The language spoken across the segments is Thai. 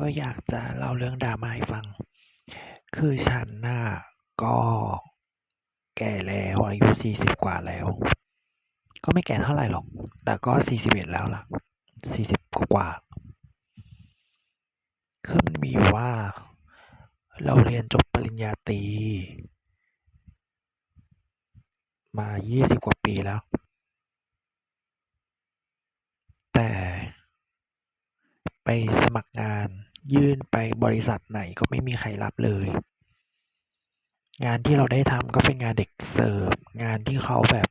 ก็อยากจะเล่าเรื่องดราม่าให้ฟัง คือฉันน่ะก็แก่แล้วอายุสี่สิบกว่าแล้ว ก็ไม่แก่เท่าไหร่หรอก แต่ก็สี่สิบเอ็ดแล้วล่ะสี่สิบกว่าคือมันมีว่า เราเรียนจบปริญญาตรีมายี่สิบกว่าปีแล้ว แต่ไปสมัครงาน ยื่นไปบริษัทไหนก็ไม่มีใครรับเลย งานที่เราได้ทำก็เป็นงานเด็กเสิร์ฟงานที่เขาแบบ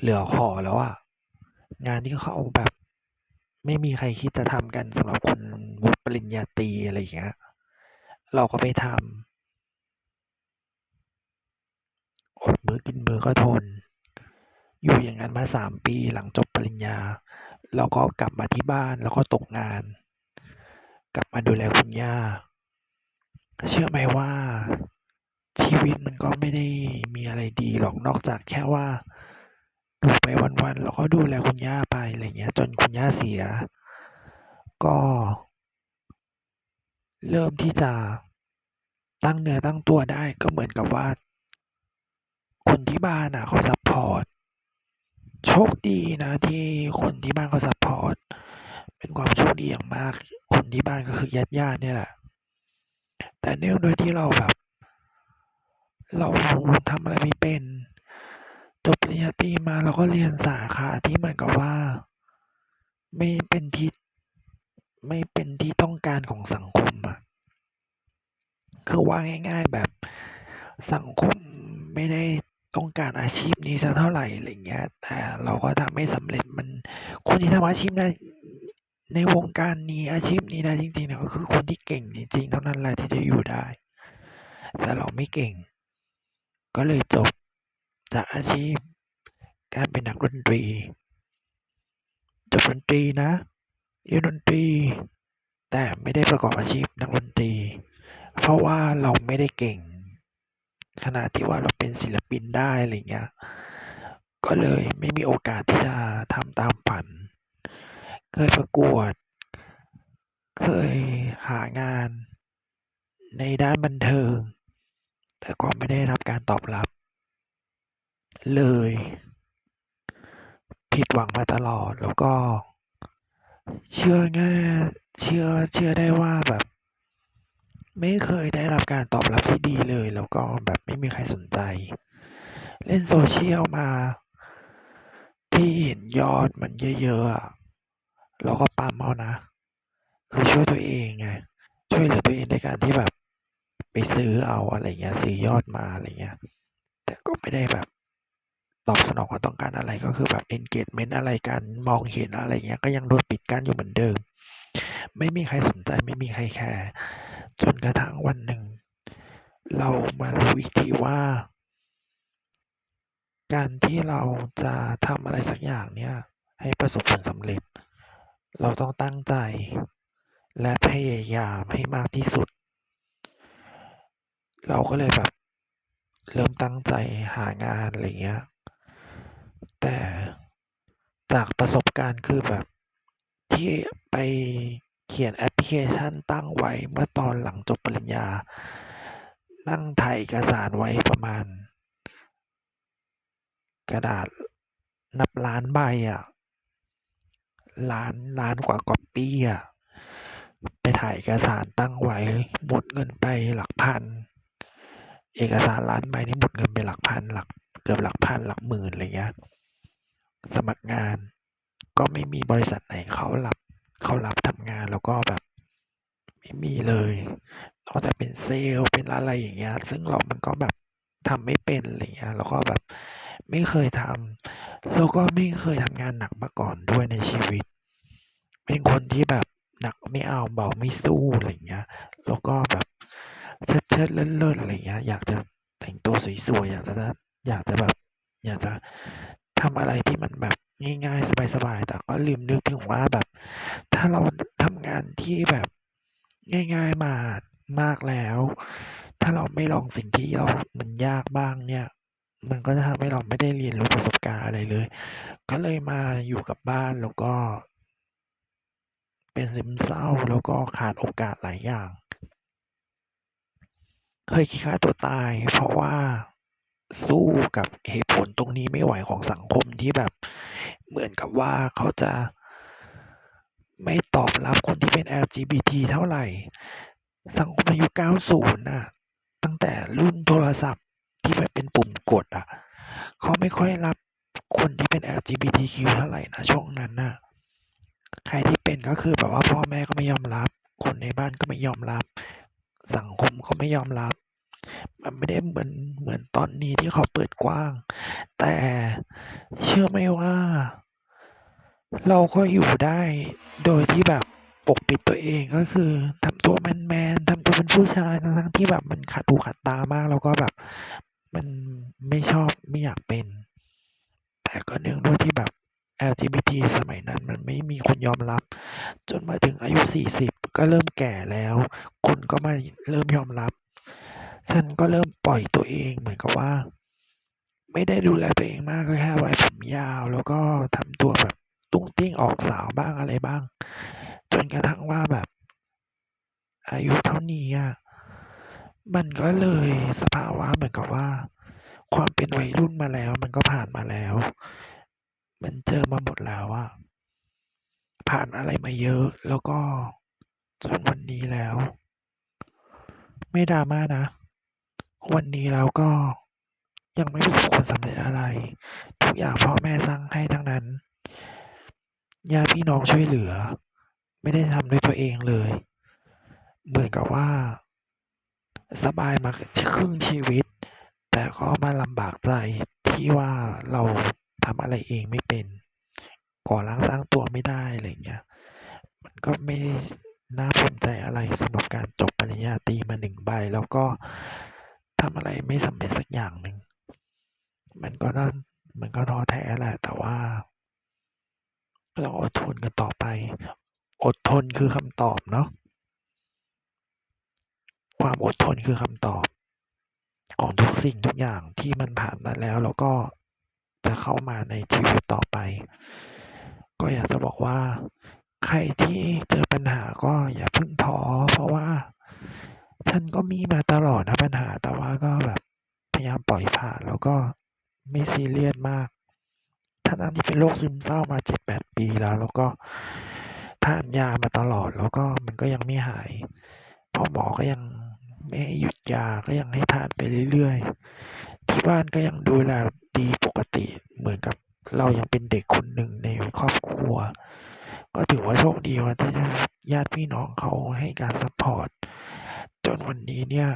เหลือขอแล้วอะงานที่เขาแบบ ไม่มีใครคิดจะทำกันสำหรับคนวุฒิปริญญาตรีอะไรอย่างเงี้ยเราก็ไปทำอดมือกินมือก็ทน อยู่อย่างนั้นมาสามปีหลังจบปริญญา แล้วก็กลับมาที่บ้านแล้วก็ตกงาน กลับมาดูแลคุณย่า เชื่อไหมว่าชีวิตมันก็ไม่ได้มีอะไรดีหรอกนอกจากแค่ว่าอยู่ไปวันๆแล้วก็ดูแลคุณย่าไปอะไรเงี้ย จนคุณย่าเสีย ก็ เริ่มที่จะตั้งเนื้อตั้งตัวได้ก็เหมือนกับว่า คนที่บ้านอะเขาซัพพอร์ต โชคดีนะที่คนที่บ้านเขาซัพพอร์ต เป็นความโชคดีอย่างมาก คนที่บ้านก็คือญาติญาติเนี่ยแหละ แต่เนื่องด้วยที่เราแบบ เราทำอะไรไม่เป็น จบปริญญาตรีมาเราก็เรียนสาขาที่เหมือนกับว่า ไม่เป็นที่ไม่เป็นที่ต้องการของสังคมอะคือว่าง่าย ๆแบบสังคม การอาชีพนี้สักเท่าไหร่อะไรเงี้ย แต่เราก็ทำไม่สำเร็จมันคนที่ทำอาชีพได้ในวงการนี้อาชีพนี้ได้จริงๆเนี่ยก็คือคนที่เก่งจริงๆ เท่านั้นแหละที่จะอยู่ได้ แต่เราไม่เก่ง ก็เลยจบจากอาชีพ การเป็นนักดนตรีจบดนตรีนะเรียนดนตรี แต่ไม่ได้ประกอบอาชีพนักดนตรี เพราะว่าเราไม่ได้เก่ง ขนาดที่ว่าเราเป็นศิลปินได้อะไรเงี้ย ก็เลยไม่มีโอกาสที่จะทำตามฝัน เคยประกวด เคยหางานในด้านบันเทิง แต่ก็ไม่ได้รับการตอบรับ เลย ผิดหวังมาตลอดแล้วก็ เชื่อง่ายเชื่อเชื่อได้ว่าแบบ ไม่เคยได้รับการตอบรับที่ดีเลย แล้วก็แบบไม่มีใครสนใจ เล่นโซเชียลมา ที่เห็นยอดมันเยอะๆเราก็ปั๊มเอานะ คือช่วยตัวเองไงช่วยเหลือตัวเองในการที่แบบไปซื้อเอาอะไรเงี้ยซื้อยอดมาอะไรเงี้ย แต่ก็ไม่ได้แบบตอบสนองความต้องการอะไรก็คือแบบ engagement อะไรกันมองเห็นอะไรเงี้ย ก็ยังโดนปิดกั้นอยู่เหมือนเดิม ไม่มีใครสนใจไม่มีใครแคร์ จนกระทั่งวันหนึ่ง เรามารู้อีกทีว่า การที่เราจะทำอะไรสักอย่างเนี่ย ให้ประสบผลสำเร็จ เราต้องตั้งใจ และพยายามให้มากที่สุด เราก็เลยแบบเริ่มตั้งใจหางานอะไรเงี้ย แต่จากประสบการณ์คือแบบที่ไป ขียนแอปพลิเคชันตั้งไว้เมื่อตอนหลังจบปริญญา นั่งถ่ายเอกสารไว้ประมาณ กระดาษนับล้านใบอะ ล้านล้านกว่าก๊อปปี้อะ ไปถ่ายเอกสารตั้งไว้ หมดเงินไปหลักพัน เอกสารล้านใบนี่หมดเงินไปหลักพันหลักเกือบหลักพันหลักหมื่นอะไรเงี้ย สมัครงานก็ไม่มีบริษัทไหนเขารับ เขารับทำงานแล้วก็แบบไม่มีเลยนอกจากเป็นเซลล์เป็นอะไรอย่างเงี้ย ซึ่งเรามันก็แบบทำไม่เป็นอะไรเงี้ย แล้วก็แบบไม่เคยทำแล้วก็ไม่เคยทำงานหนักมาก่อนด้วยในชีวิต เป็นคนที่แบบหนักไม่เอาเบาไม่สู้อะไรเงี้ย แล้วก็แบบเชิดเชิดเลิศเลิศอะไรเงี้ย อยากจะแต่งตัวสวยๆอยากจะอยากจะแบบ อยากจะทำอะไรที่มันแบบ ง่ายๆ สบายๆ แต่ก็ลืมนึกถึงว่าแบบ ถ้าเราทำงานที่แบบง่ายๆมามากแล้ว ถ้าเราไม่ลองสิ่งที่เรา มันยากบ้างเนี่ย มันก็จะทำให้เราไม่ได้เรียนรู้ประสบการณ์อะไรเลย ก็เลยมาอยู่กับบ้านแล้วก็ เป็นซึมเศร้าแล้วก็ขาดโอกาสหลายอย่าง เคยคิดฆ่าตัวตาย เพราะว่าสู้กับเหตุผลตรงนี้ไม่ไหวของสังคมที่แบบ เหมือนกับว่าเขาจะไม่ตอบรับคนที่เป็น LGBT เท่าไหร่ สังคมในยุค 90น่ะ ตั้งแต่รุ่นโทรศัพท์ที่มันเป็นปุ่มกดอะเขาไม่ค่อยรับคนที่เป็น LGBTQ เท่าไหร่นะช่วงนั้นน่ะ ใครที่เป็นก็คือแบบว่าพ่อแม่ก็ไม่ยอมรับ คนในบ้านก็ไม่ยอมรับ สังคมก็ไม่ยอมรับ มันไม่ได้เหมือนเหมือนตอนนี้ที่เขาเปิดกว้าง แต่เชื่อไหมว่า เราก็อยู่ได้โดยที่แบบปกปิดตัวเองก็คือทำตัวแมนๆทำตัวเป็นผู้ชายทั้งที่แบบมันขัดหูขัดตามาก แล้วก็แบบมันไม่ชอบไม่อยากเป็น แต่ก็เนื่องด้วยที่แบบ LGBT สมัยนั้นมันไม่มีคนยอมรับ จนมาถึงอายุ 40 ก็เริ่มแก่แล้ว คนก็ไม่เริ่มยอมรับ ฉันก็เริ่มปล่อยตัวเองเหมือนกับว่า ไม่ได้ดูแลตัวเองมากก็แค่ไว้ผมยาว แล้วก็ทำตัวแบบ ออกสาวบ้างอะไรบ้าง จนกระทั่งว่าแบบ อายุเท่านี้อะมันก็เลยสภาวะเหมือนกับว่า ความเป็นวัยรุ่นมาแล้ว มันก็ผ่านมาแล้ว มันเจอมาหมดแล้วอะผ่านอะไรมาเยอะ แล้วก็จนวันนี้แล้ว ไม่ drama นะ วันนี้แล้วก็ยังไม่ประสบความสำเร็จอะไร ทุกอย่างพ่อแม่สร้างให้ทั้งนั้น ญาติพี่น้องช่วยเหลือ ไม่ได้ทำด้วยตัวเองเลย เหมือนกับว่า สบายมาครึ่งชีวิต แต่ก็มาลำบากใจที่ว่าเราทำอะไรเองไม่เป็น ก่อร่างสร้างตัวไม่ได้อะไรเงี้ย มันก็ไม่น่าภูมิใจอะไรสำหรับการจบปริญญาตรีมา1ใบ แล้วก็ทำอะไรไม่สำเร็จสักอย่างหนึ่งมันก็น่ามันก็ท้อแท้แหละแต่ว่า ก็ต้อดทนกันต่อไป อดทนคือคำตอบเนาะ ความอดทนคือคำตอบของทุกสิ่งทุกอย่างที่มันผ่านมาแล้วแล้วก็จะเข้ามาในชีวิตต่อไป ก็อยากจะบอกว่า ใครที่เจอปัญหาก็อย่าพิ่งท้อเพราะว่า ฉันก็มีมาตลอดนะปัญหา แต่ว่าก็แบบพยายามปล่อยผ่านแล้วก็ไม่ซีเรียสมาก ทั้งๆที่เป็นโรคซึมเศร้ามา7-8ปีแล้ว แล้วก็ทานยามาตลอด แล้วก็มันก็ยังไม่หายพ่อหมอก็ยังไม่ให้หยุดยาก็ยังให้ทานไปเรื่อยๆ ที่บ้านก็ยังดูแลดีปกติเหมือนกับเรายังเป็นเด็กคนหนึ่งในครอบครัว ก็ถือว่าโชคดีว่าที่ญาติพี่น้องเขาให้การซัปพอร์ตจนวันนี้เนี่ย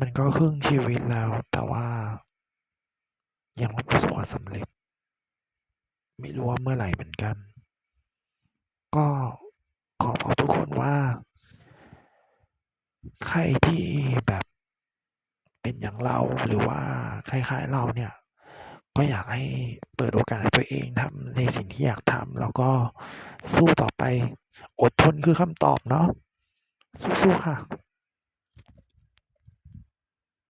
มันก็ครึ่งชีวิตแล้วแต่ว่า ยังไม่ประสบความสำเร็จ ไม่รู้ว่าเมื่อไหร่เหมือนกัน ก็ขอบอกทุกคนว่า ใครที่แบบเป็นอย่างเราหรือว่าคล้ายๆเราเนี่ย ก็อยากให้เปิดโอกาสให้ตัวเองทำในสิ่งที่อยากทำแล้วก็สู้ต่อไป อดทนคือคำตอบเนาะสู้ๆค่ะ